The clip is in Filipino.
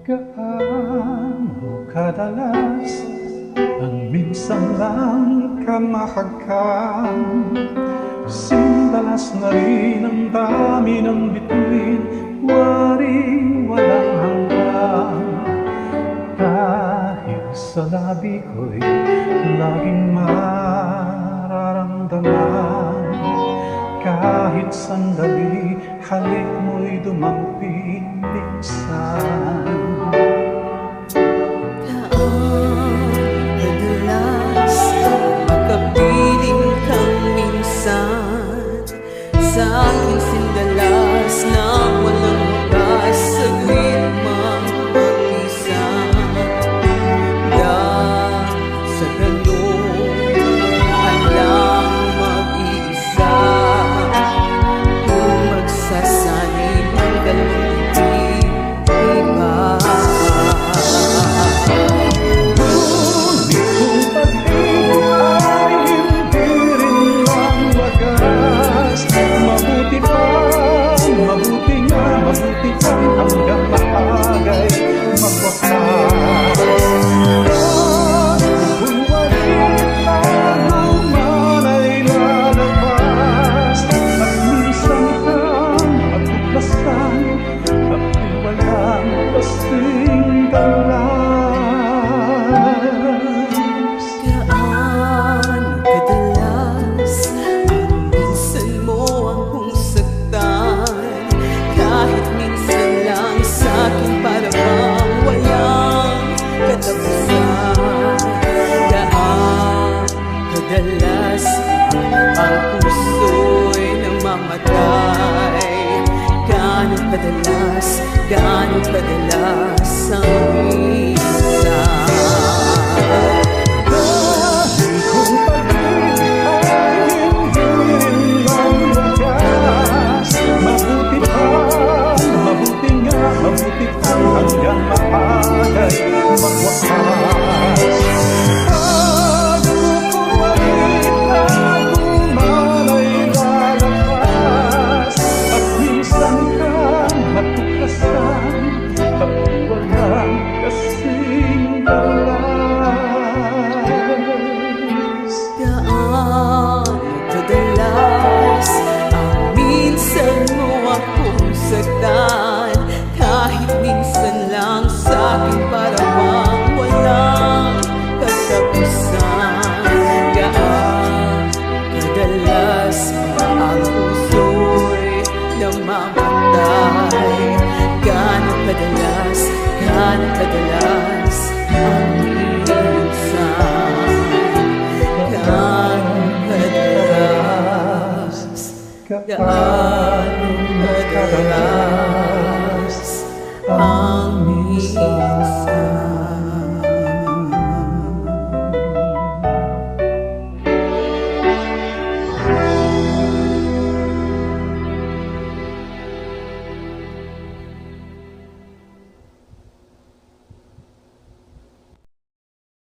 Gaano kadalas ang minsan lang kamahagkam Sindalas na rin ang dami ng bituin Waring walang hanggang Dahil sa labi ko'y laging mararamdaman Kahit sandali halik mo'y dumampi minsan. kamu dapat Gaano kadalas, gaano kadalas ang minsan saktan Kahit minsan lang sa'king parawang walang katapusan. Gaang kadalas ang puso'y namamatay? Gano'ng kadalas, gano'ng kadalas Father.